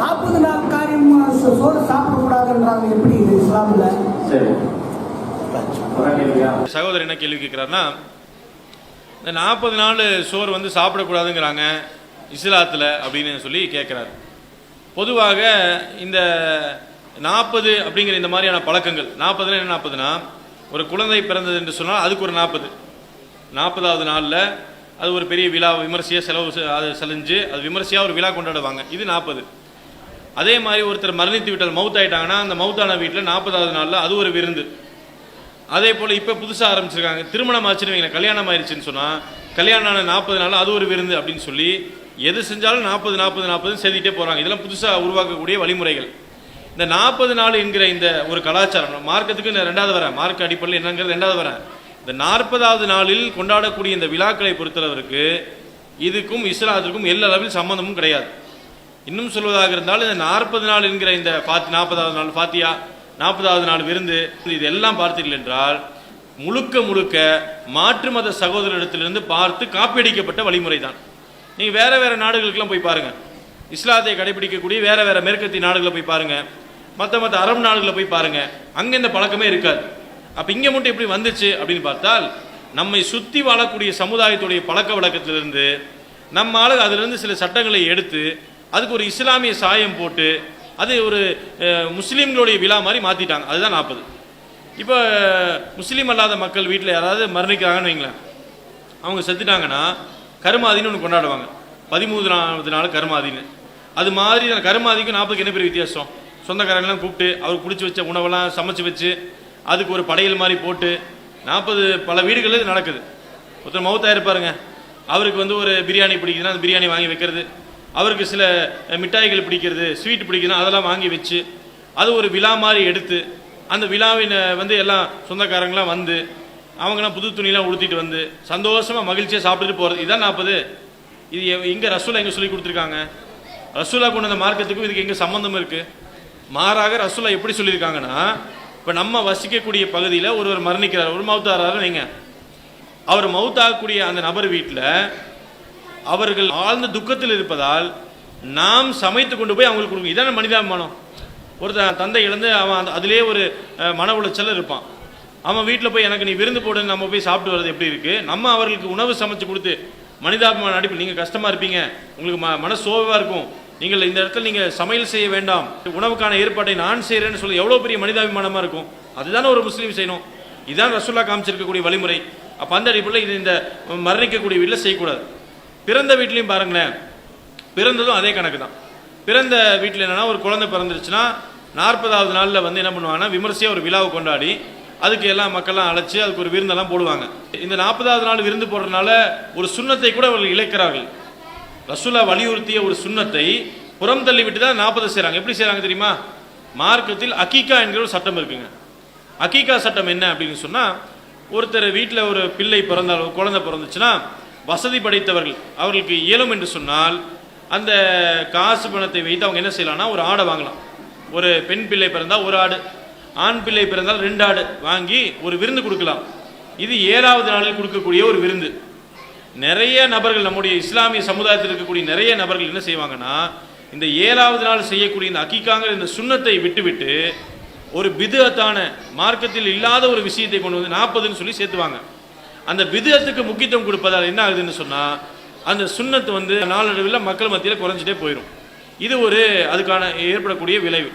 நாற்பது நாள் காரியம் சோறு சாப்பிடக்கூடாதுன்றாங்க. எப்படி இது இஸ்லாம்ல? சகோதரர் என்ன கேள்வி கேட்குறாருன்னா இந்த நாற்பது நாள் சோறு வந்து சாப்பிடக்கூடாதுங்கிறாங்க இஸ்லாத்தில் அப்படின்னு சொல்லி கேட்குறாரு. பொதுவாக இந்த நாற்பது அப்படிங்கிற இந்த மாதிரியான பழக்கங்கள் நாற்பதுனா என்ன நாற்பதுனா ஒரு குழந்தை பிறந்தது என்று சொன்னால் அதுக்கு ஒரு நாற்பது. நாற்பதாவது நாளில் அது ஒரு பெரிய விழா விமர்சையாக செலவு செ- அது செலஞ்சு அது விமர்சையாக ஒரு விழா கொண்டாடுவாங்க. இது நாற்பது அதே மாதிரி ஒருத்தர் மரணித்து விட்டால் மவுத் ஆயிட்டாங்கன்னா அந்த மவுத்தான வீட்டில் நாற்பதாவது நாளில் அது ஒரு விருந்து. அதே போல் இப்போ புதுசாக ஆரம்பிச்சிருக்காங்க. திருமணம் ஆச்சுன்னு வைங்களேன் கல்யாணம் ஆயிடுச்சுன்னு சொன்னால் கல்யாணம் ஆன நாற்பது நாள் அது ஒரு விருந்து அப்படின்னு சொல்லி எது செஞ்சாலும் நாற்பது நாற்பது நாற்பதுன்னு செஞ்சுட்டே போகிறாங்க இதெல்லாம் புதுசாக உருவாக்கக்கூடிய வழிமுறைகள். இந்த நாற்பது நாள் என்கிற இந்த ஒரு கலாச்சாரம் மார்க்கத்துக்கு இந்த ரெண்டாவது வரேன் மார்க் அடிப்படையில் என்னங்கிறது ரெண்டாவது வரேன் இந்த நாற்பதாவது நாளில் கொண்டாடக்கூடிய இந்த விழாக்களை பொறுத்தளவிற்கு இதுக்கும் இஸ்லாத்திற்கும் எல்லளவில் சம்மந்தமும் சம்பந்தமும் கிடையாது. இன்னும் சொல்வதாக இருந்தால் இந்த நாற்பது நாள் என்கிற இந்த பாத்தி நாற்பதாவது நாள் பாத்தியா நாற்பதாவது நாள் விருந்து இது எல்லாம் பார்த்தீர்கள் என்றால் முழுக்க முழுக்க மாற்று மத சகோதரரிடத்திலிருந்து பார்த்து காப்பியடிக்கப்பட்ட வழிமுறை தான் நீங்கள் வேற வேற நாடுகளுக்கெல்லாம் போய் பாருங்க. இஸ்லாத்தை கடைபிடிக்கக்கூடிய வேற வேற மேற்கத்திய நாடுகளை போய் பாருங்க. மற்ற மற்ற அரபு நாடுகளை போய் பாருங்க. அங்கே இந்த பழக்கமே இருக்காது. அப்போ இங்கே மட்டும் எப்படி வந்துச்சு அப்படின்னு பார்த்தால் நம்மை சுற்றி வாழக்கூடிய சமுதாயத்துடைய பழக்க வழக்கத்திலிருந்து நம்ம ஆளுங்க அதிலிருந்து சில சட்டங்களை எடுத்து அதுக்கு ஒரு இஸ்லாமிய சாயம் போட்டு அது ஒரு முஸ்லீம்களுடைய விழா மாதிரி மாற்றிட்டாங்க அதுதான் நாற்பது. இப்போ முஸ்லீம் அல்லாத மக்கள் வீட்டில் யாராவது மரணிக்கிறாங்கன்னு வைங்களேன். அவங்க செத்துட்டாங்கன்னா கருமாதின்னு ஒன்று கொண்டாடுவாங்க. பதிமூணாவது நாள் கருமாதின்னு. அது மாதிரி கருமாதிக்கும் நாற்பதுக்கு என்ன பெரிய வித்தியாசம்? சொந்தக்காரங்களாம் கூப்பிட்டு அவருக்கு பிடிச்சி வச்ச உணவெல்லாம் சமைச்சு வச்சு அதுக்கு ஒரு படையல் மாதிரி போட்டு நாற்பது பல வீடுகளில் இது நடக்குது. ஒருத்தர் மௌத்தா இருப்பாருங்க. அவருக்கு வந்து ஒரு பிரியாணி பிடிக்குதுன்னா அந்த பிரியாணி வாங்கி வைக்கிறது. அவருக்கு சில மிட்டாய்கள் பிடிக்கிறது ஸ்வீட் பிடிக்குதுன்னா அதெல்லாம் வாங்கி வச்சு அது ஒரு விழா மாதிரி எடுத்து அந்த விழாவின் வந்து எல்லாம் சொந்தக்காரங்களாம் வந்து அவங்களாம் புது துணியெல்லாம் உடுத்திட்டு வந்து சந்தோஷமாக மகிழ்ச்சியாக சாப்பிட்டுட்டு போகிறது இதுதான் நாற்பது. இது எங்கே ரசூலா எங்கே சொல்லி கொடுத்துருக்காங்க. ரசூலா கொண்டு வந்த மார்க்கத்துக்கும் இதுக்கு எங்கே சம்மந்தம் இருக்குது மாறாக ரசூலா எப்படி சொல்லியிருக்காங்கன்னா இப்போ நம்ம வசிக்கக்கூடிய பகுதியில் ஒருவர் மரணிக்கிறார். ஒரு மௌத்தாராரு வைங்க. அவர் மௌத்தாகக்கூடிய அந்த நபர் வீட்டில் அவர்கள் ஆழ்ந்த துக்கத்தில் இருப்பதால் நாம் சமைத்து கொண்டு போய் அவங்களுக்கு கொடுங்க இதான மனிதாபிமானம். ஒரு தந்தை இழந்து அவன் அந்த அதிலே ஒரு மன உளைச்சல் இருப்பான். அவன் வீட்டில் போய் எனக்கு நீ விருந்து போடுன்னு நம்ம போய் சாப்பிட்டு வர்றது எப்படி இருக்கு? நம்ம அவர்களுக்கு உணவு சமைச்சு கொடுத்து மனிதாபிமான அடிப்பில் நீங்கள் கஷ்டமாக இருப்பீங்க. உங்களுக்கு ம மன சோர்வாக இருக்கும். நீங்கள் இந்த இடத்துல நீங்கள் சமையல் செய்ய வேண்டாம். உணவுக்கான ஏற்பாட்டை நான் செய்கிறேன்னு சொல்லி எவ்வளோ பெரிய மனிதாபிமானமாக இருக்கும்? அதுதானே ஒரு முஸ்லீம் செய்யணும். இதுதான் ரசுல்லா காமிச்சிருக்கக்கூடிய வழிமுறை. அப்போ அந்த அடிப்படையில் இது இந்த மரணிக்கக்கூடிய வீட்டில் செய்யக்கூடாது. பிறந்த வீட்லையும் பாருங்களேன் பிறந்ததும் அதே கணக்கு தான் பிறந்த வீட்டில் என்னென்னா ஒரு குழந்தை பிறந்துருச்சுன்னா நாற்பதாவது நாளில் வந்து என்ன பண்ணுவாங்கன்னா விமர்சையாக ஒரு விழாவை கொண்டாடி அதுக்கு எல்லாம் மக்கள்லாம் அழைச்சி அதுக்கு ஒரு விருந்தெல்லாம் போடுவாங்க. இந்த நாற்பதாவது நாள் விருந்து போடுறதுனால ஒரு சுண்ணத்தை கூட அவர்கள் இழைக்கிறார்கள். ரசூலா வலியுறுத்திய ஒரு சுண்ணத்தை புறம் தள்ளி விட்டு தான் நாற்பது செய்கிறாங்க எப்படி செய்கிறாங்க தெரியுமா? மார்க்கத்தில் அக்கீகா என்கிற ஒரு சட்டம் இருக்குங்க. அக்கீகா சட்டம் என்ன அப்படின்னு சொன்னால் ஒருத்தர் வீட்டில் ஒரு பிள்ளை பிறந்தால் குழந்தை பிறந்துச்சுன்னா வசதி படைத்தவர்கள் அவர்களுக்கு இயலும் என்று சொன்னால் அந்த காசு பணத்தை வைத்து அவங்க என்ன செய்யலாம்னா ஒரு ஆடை வாங்கலாம். ஒரு பெண் பிள்ளை பிறந்தால் ஒரு ஆடு ஆண் பிள்ளை பிறந்தால் ரெண்டு ஆடு வாங்கி ஒரு விருந்து கொடுக்கலாம். இது ஏழாவது நாளில் கொடுக்கக்கூடிய ஒரு விருந்து. நிறைய நபர்கள் நம்முடைய இஸ்லாமிய சமுதாயத்தில் இருக்கக்கூடிய நிறைய நபர்கள் என்ன செய்வாங்கன்னா இந்த ஏழாவது நாள் செய்யக்கூடிய இந்த அக்கிக்காங்கிற இந்த சுண்ணத்தை விட்டுவிட்டு ஒரு பிதுஅத்தான மார்க்கத்தில் இல்லாத ஒரு விஷயத்தை கொண்டு வந்து நாற்பதுன்னு சொல்லி சேர்த்துவாங்க. அந்த பிதுஅத்துக்கு முக்கியத்துவம் கொடுப்பதால் என்ன ஆகுதுன்னு சொன்னால் அந்த சுண்ணத்து வந்து நாளடைவில் மக்கள் மத்தியில் குறைஞ்சிட்டே போயிடும் இது ஒரு அதுக்கான ஏற்படக்கூடிய விளைவு.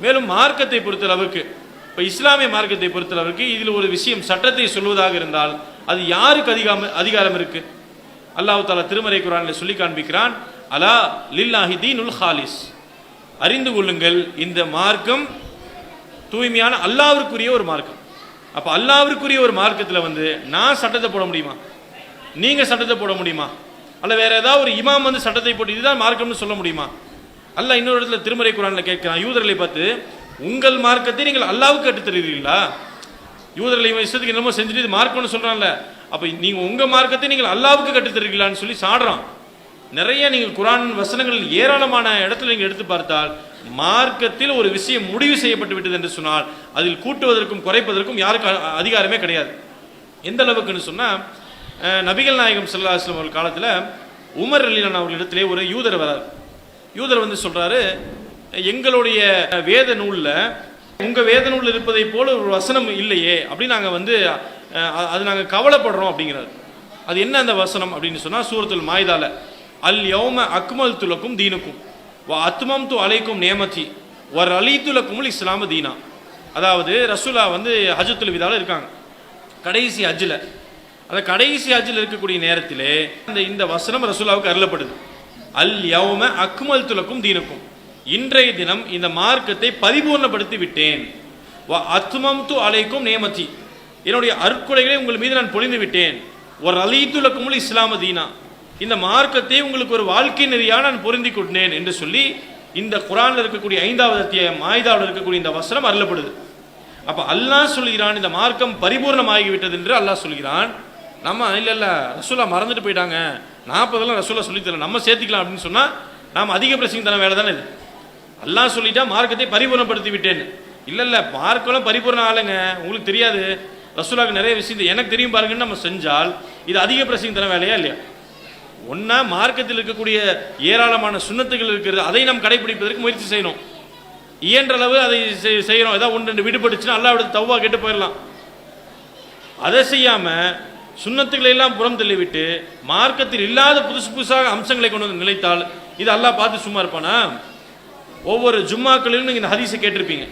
மேலும் மார்க்கத்தை பொறுத்தளவுக்கு இப்போ இஸ்லாமிய மார்க்கத்தை பொறுத்தளவுக்கு இதில் ஒரு விஷயம் சட்டத்தை சொல்வதாக இருந்தால் அது யாருக்கு அதிகாம அதிகாரம் இருக்கு? அல்லாஹ் தாலா திருமறை குரானில் சொல்லி காண்பிக்கிறான் அலா லில்லாஹி தீனுல் ஹாலிஸ். அறிந்து கொள்ளுங்கள் இந்த மார்க்கம் தூய்மையான அல்லாவிற்குரிய ஒரு மார்க்கம். அப்போ அல்லாவிற்குரிய ஒரு மார்க்கத்தில் வந்து நான் சட்டத்தை போட முடியுமா? நீங்கள் சட்டத்தை போட முடியுமா? அல்ல வேற ஏதாவது ஒரு இமாம் வந்து சட்டத்தை போட்டு இதுதான் மார்க்கம்னு சொல்ல முடியுமா? அல்லாஹ் இன்னொரு இடத்துல திருமறை குரானில் கேட்கிறான் யூதர்களை பார்த்து உங்கள் மார்க்கத்தை நீங்கள் அல்லாவுக்கு கற்றுத் தருகிறீங்களா யூதர்கள் இவன் இஷ்டத்துக்கு என்னமோ செஞ்சுட்டு இது மார்க்கம்னு சொல்கிறான்ல அப்போ நீங்கள் உங்கள் மார்க்கத்தை நீங்கள் அல்லாவுக்கு கற்றுத் சொல்லி சாடுறான். நிறைய நீங்கள் குரான் வசனங்கள் ஏராளமான இடத்துல நீங்கள் எடுத்து பார்த்தால் மார்க்கத்தில் ஒரு விஷயம் முடிவு செய்யப்பட்டு விட்டது என்று சொன்னால் அதில் கூட்டுவதற்கும் குறைப்பதற்கும் யாருக்கு அதிகாரமே கிடையாது. எந்த அளவுக்குன்னு சொன்னால் நபிகள் நாயகம் ஸல்லல்லாஹு அலைஹி அவர்கள் காலத்தில் உமர் அலிலான் அவர்களிடத்திலே ஒரு யூதர் வரார். யூதர் வந்து சொல்கிறாரு எங்களுடைய வேத நூலில் உங்கள் வேத இருப்பதை போல ஒரு வசனம் இல்லையே அப்படின்னு நாங்கள் வந்து அது நாங்கள் கவலைப்படுறோம் அப்படிங்கிறார். அது என்ன அந்த வசனம் அப்படின்னு சொன்னால் சூரத்துல் மாய்தால அல் யௌம அக்மல் துலக்கும் தீனுக்கும் அத்மம் து அலைக்கும் நேமதி ஒரு அலித்துலக்குமுல் இஸ்லாம தீனா. அதாவது ரசூலா வந்து ஹஜ்ஜத்துல் விதால இருக்காங்க கடைசி ஹஜ்ஜில். அந்த கடைசி ஹஜ்ஜில் இருக்கக்கூடிய நேரத்திலே அந்த இந்த வசனம் ரசூலாவுக்கு அருளப்படுது. அல் யௌம அக்மல் துலக்கும் தீனுக்கும். இன்றைய தினம் இந்த மார்க்கத்தை பரிபூர்ணப்படுத்தி விட்டேன் வ அத்மம் து அலைக்கும் நேமதி. என்னுடைய அற்கொலைகளை உங்கள் மீது நான் பொழிந்து விட்டேன் ஒரு அலீத்துலக்குமுல் இஸ்லாம தீனா. இந்த மார்க்கத்தை உங்களுக்கு ஒரு வாழ்க்கை நெறியாக நான் பொருந்தி கொண்டேன் என்று சொல்லி இந்த குரானில் இருக்கக்கூடிய ஐந்தாவது அத்தியாயம் மாயுதாவில் இருக்கக்கூடிய இந்த வசனம் அருளப்படுது. அப்போ அல்லாஹ் சொல்கிறான் இந்த மார்க்கம் பரிபூர்ணமாகிவிட்டது என்று அல்லாஹ் சொல்கிறான் நம்ம இல்லை இல்லை ரசூலா மறந்துட்டு போயிட்டாங்க. நாற்பதெல்லாம் ரசூலா சொல்லித்தரேன் நம்ம சேர்த்துக்கலாம் அப்படின்னு சொன்னால் நாம் அதிக பிரசங்க தர வேலை தானே இது? அல்லாஹ் சொல்லிட்டா மார்க்கத்தை பரிபூர்ணப்படுத்தி விட்டேன் இல்லை இல்லை மார்க்கெல்லாம் பரிபூர்ணம் ஆளுங்க உங்களுக்கு தெரியாது. ரசூலாக்கு நிறைய விஷயம் எனக்கு தெரியும் பாருங்கன்னு நம்ம செஞ்சால் இது அதிக பிரசங்க தர வேலையா இல்லையா? ஒன்றா மார்க்கத்தில் இருக்கக்கூடிய ஏராளமான சுண்ணத்துகள் இருக்கிறது அதை நாம் கடைபிடிப்பதற்கு முயற்சி செய்யணும். இயன்ற அளவு அதை செய்- ஏதாவது ஒன்று ரெண்டு விடுபட்டுச்சுன்னா அல்லா விட தவ்வா கெட்டு போயிடலாம். அதை செய்யாமல் சுண்ணத்துக்களை எல்லாம் புறம் தள்ளிவிட்டு மார்க்கத்தில் இல்லாத புதுசு புதுசாக அம்சங்களை கொண்டு வந்து நிலைத்தால் இது அல்லாஹ் பார்த்து சும்மா இருப்பானா? ஒவ்வொரு ஜும்மாக்களிலும் நீங்கள் இந்த ஹதீஸை கேட்டிருப்பீங்க.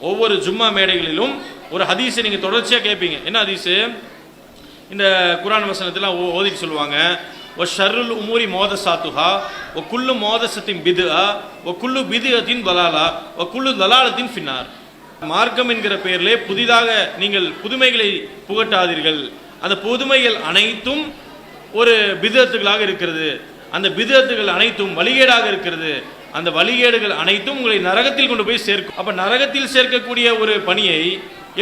ஒவ்வொரு ஜும்மா மேடைகளிலும் ஒரு ஹதீஸை நீங்கள் தொடர்ச்சியாக கேட்பீங்க. என்ன ஹதீஸு? இந்த குரான் வசனத்தில் ஓதிட்டு சொல்லுவாங்க. ஒ ஷர்ருல் உமூரி மோத சாத்துஹா ஒ குல்லு மோதசத்தின் பிது ஒ குல்லு பிதுஅத்தின் பலாலா ஒ குல்லு தலாலத்தின் ஃபின்னார். மார்க்கம் என்கிற பெயரிலே புதிதாக நீங்கள் புதுமைகளை புகட்டாதீர்கள். அந்த புதுமைகள் அனைத்தும் ஒரு பிதத்துகளாக இருக்கிறது. அந்த பிதத்துகள் அனைத்தும் வழிகேடாக இருக்கிறது. அந்த வழிகேடுகள் அனைத்தும் உங்களை நரகத்தில் கொண்டு போய் சேர்க்கும். அப்ப நரகத்தில் சேர்க்கக்கூடிய ஒரு பணியை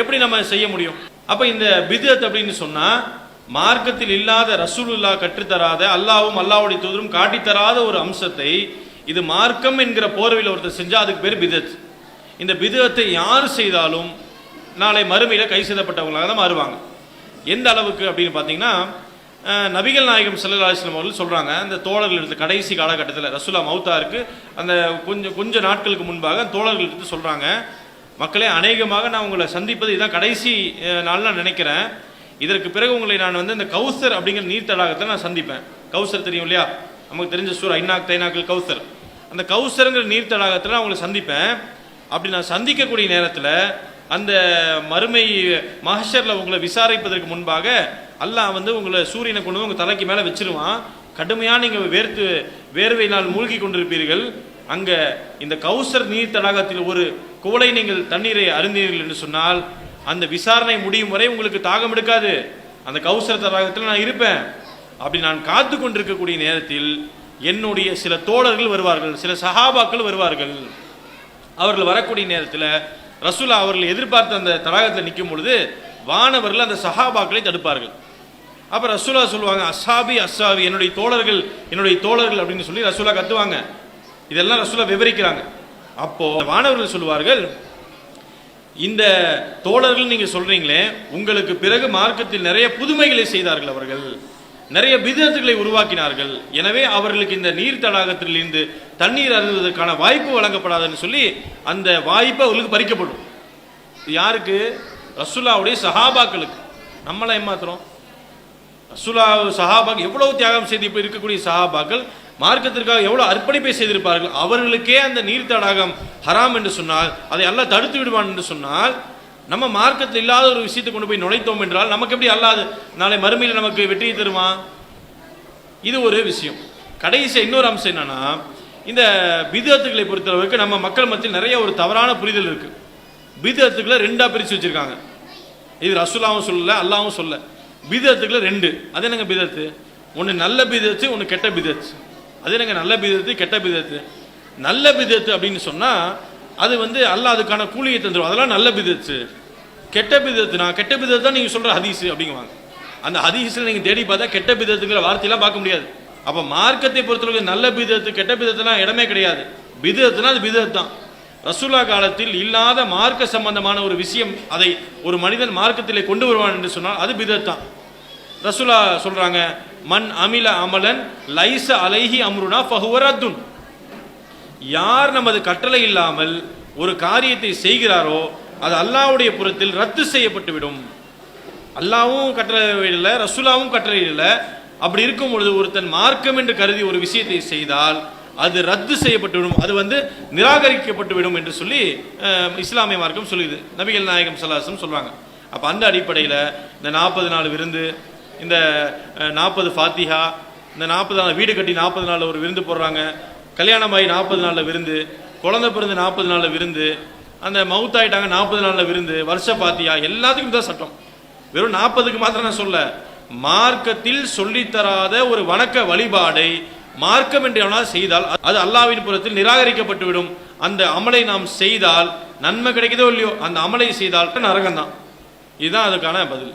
எப்படி நம்ம செய்ய முடியும்? அப்ப இந்த பிதத் அப்படின்னு சொன்னா மார்க்கத்தில் இல்லாத ரசூலுல்லா கற்றுத்தராத அல்லாவும் அல்லாவுடைய தூதரும் காட்டித்தராத ஒரு அம்சத்தை இது மார்க்கம் என்கிற போர்வையில் ஒருத்தர் செஞ்சா அதுக்கு பேர் பிதத் இந்த பிதத்தை யார் செய்தாலும் நாளை மறுமையில கை செய்தப்பட்டவங்களாக தான் மாறுவாங்க. எந்த அளவுக்கு அப்படின்னு பார்த்தீங்கன்னா நபிகள் நாயகம் ஸல்லல்லாஹு அலைஹி அவர்கள் சொல்கிறாங்க அந்த தோழர்கள் எடுத்து கடைசி காலகட்டத்தில் ரசுல்லா மௌத்தாருக்கு அந்த கொஞ்சம் கொஞ்சம் நாட்களுக்கு முன்பாக தோழர்கள் எடுத்து சொல்கிறாங்க மக்களே அநேகமாக நான் உங்களை சந்திப்பது இதுதான் கடைசி நாளில் நாள் நான் நினைக்கிறேன். இதற்கு பிறகு உங்களை நான் வந்து இந்த கௌசர் அப்படிங்கிற நீர் நான் சந்திப்பேன். கௌசர் தெரியும் இல்லையா? நமக்கு தெரிஞ்ச சூரா ஐநாக் தைனாக்கள் கௌசர். அந்த கௌசருங்கிற நீர் தடாகத்தில் நான் உங்களை சந்திப்பேன். அப்படி நான் சந்திக்கக்கூடிய நேரத்தில் அந்த மறுமை மஹஷரில் உங்களை விசாரிப்பதற்கு முன்பாக அல்லாஹ் வந்து உங்களை சூரியனை கொண்டு வந்து உங்கள் தலைக்கு மேலே வச்சிருவான். கடுமையாக நீங்கள் வேர்த்து வேர்வையினால் மூழ்கி கொண்டிருப்பீர்கள். அங்கே இந்த கௌசர் நீர் தடாகத்தில் ஒரு குவளை நீங்கள் தண்ணீரை அருந்தீர்கள் என்று சொன்னால் அந்த விசாரணை முடியும் வரை உங்களுக்கு தாகம் எடுக்காது. அந்த கௌசர தடாகத்தில் நான் இருப்பேன். அப்படி நான் காத்து கொண்டிருக்கக்கூடிய நேரத்தில் என்னுடைய சில தோழர்கள் வருவார்கள் சில சஹாபாக்கள் வருவார்கள். அவர்கள் வரக்கூடிய நேரத்தில் ரசூலா அவர்கள் எதிர்பார்த்த அந்த தடாகத்தில் நிற்கும் பொழுது வானவர்கள் அந்த சஹாபாக்களை தடுப்பார்கள். அப்போ ரசூலா சொல்லுவாங்க அஸ்ஸாபி அசாபி என்னுடைய தோழர்கள் என்னுடைய தோழர்கள் அப்படின்னு சொல்லி ரசூலா கத்துவாங்க. இதெல்லாம் ரசூலா விவரிக்கிறாங்க. அப்போ வானவர்கள் சொல்லுவார்கள் இந்த தோழர்கள் நீங்கள் சொல்றீங்களே உங்களுக்கு பிறகு மார்க்கத்தில் நிறைய புதுமைகளை செய்தார்கள் அவர்கள். நிறைய பிதத்துகளை உருவாக்கினார்கள். எனவே அவர்களுக்கு இந்த நீர் தடாகத்திலிருந்து தண்ணீர் அருந்துவதற்கான வாய்ப்பு வழங்கப்படாதுன்னு சொல்லி அந்த வாய்ப்பு அவர்களுக்கு பறிக்கப்படும். யாருக்கு? ரசுல்லாவுடைய சஹாபாக்களுக்கு. நம்மளை ஏமாத்துறோம். ரசுல்லா சஹாபாக் எவ்வளவு தியாகம் செய்து இப்போ இருக்கக்கூடிய சஹாபாக்கள் மார்க்கத்திற்காக எவ்வளவு அர்ப்பணிப்பை செய்திருப்பார்கள்? அவர்களுக்கே அந்த நீர் தடாகம் ஹராம் என்று சொன்னால் அதை எல்லாம் தடுத்து விடுவான் என்று சொன்னால் நம்ம மார்க்கத்தில் இல்லாத ஒரு விஷயத்தை கொண்டு போய் நுழைத்தோம் என்றால் நமக்கு எப்படி அல்லாது நாளை மறுமையில் நமக்கு வெற்றியை தருமா? இது ஒரு விஷயம். கடைசி இன்னொரு அம்சம் என்னன்னா இந்த பிதத்துக்களை பொறுத்தளவுக்கு நம்ம மக்கள் மத்தியில் நிறைய ஒரு தவறான புரிதல் இருக்கு. பிதத்துக்களை ரெண்டா பிரிச்சு வச்சிருக்காங்க. இது ரசூலாவும் சொல்லல அல்லாவும் சொல்ல. பிதத்துக்களை ரெண்டு. அது என்னங்க பிதத்து? ஒன்று நல்ல பிதத்து ஒன்று கெட்ட பிதத்து. அது என்னங்க நல்ல பிதத்து கெட்ட பிதத்து? நல்ல பிதத்து அப்படின்னு சொன்னால் அது வந்து அல்லாஹ் அதுக்கான கூலியை தந்துடும் அதெல்லாம் நல்ல பிதத்து. கெட்ட பிதத்துனா கெட்ட பிதத்து தான் நீங்கள் சொல்கிற ஹதீஸ் அப்படிங்குவாங்க. அந்த ஹதீஸில் நீங்கள் தேடி பார்த்தா கெட்ட பிதத்துங்கிற வார்த்தையெல்லாம் பார்க்க முடியாது. அப்போ மார்க்கத்தை பொறுத்தளவுக்கு நல்ல பிதத்து கெட்ட பிதத்துலாம் இடமே கிடையாது. பிதத்துனா அது பிதத்து தான். ரசூலா காலத்தில் இல்லாத மார்க்க சம்பந்தமான ஒரு விஷயம் அதை ஒரு மனிதன் மார்க்கத்திலே கொண்டு வருவான் என்று சொன்னால் அது பிதத் தான். ரசூலா சொல்கிறாங்க மண் அமில அமலன் லைச அலைஹி அம்ருனா ஃபஹுவரத்துன் யார் நமது கட்டளை இல்லாமல் ஒரு காரியத்தை செய்கிறாரோ அது அல்லாவுடைய புறத்தில் ரத்து செய்யப்பட்டு விடும் அல்லாவும் கட்டளை இல்லை ரசூலாவும் கட்டளை அப்படி இருக்கும் பொழுது ஒருத்தன் மார்க்கம் என்று கருதி ஒரு விஷயத்தை செய்தால் அது ரத்து செய்யப்பட்டு விடும் அது வந்து நிராகரிக்கப்பட்டு விடும் என்று சொல்லி இஸ்லாமிய மார்க்கம் சொல்லுது. நபிகள் நாயகம் சல்லாசம் சொல்லுவாங்க அப்போ அந்த அடிப்படையில் இந்த நாற்பது நாள் விருந்து இந்த நாற்பது ஃபாத்திஹா இந்த நாற்பது நாள் வீடு கட்டி நாற்பது நாளில் ஒரு விருந்து போடுறாங்க. கல்யாணம் ஆகி நாற்பது நாளில் விருந்து குழந்தை பிறந்து நாற்பது நாளில் விருந்து அந்த மவுத்தாயிட்டாங்க நாற்பது நாளில் விருந்து வருஷ பாத்தியா எல்லாத்துக்கும் தான் சட்டம். வெறும் நாற்பதுக்கு மாத்திரம் நான் சொல்ல மார்க்கத்தில் சொல்லித்தராத ஒரு வணக்க வழிபாடை மார்க்கம் என்று எவனால் செய்தால் அது அல்லாவின் புறத்தில் நிராகரிக்கப்பட்டு விடும் அந்த அமலை நாம் செய்தால் நன்மை கிடைக்குதோ இல்லையோ அந்த அமலை செய்தால் நரகம் தான் இதுதான் அதுக்கான பதில்.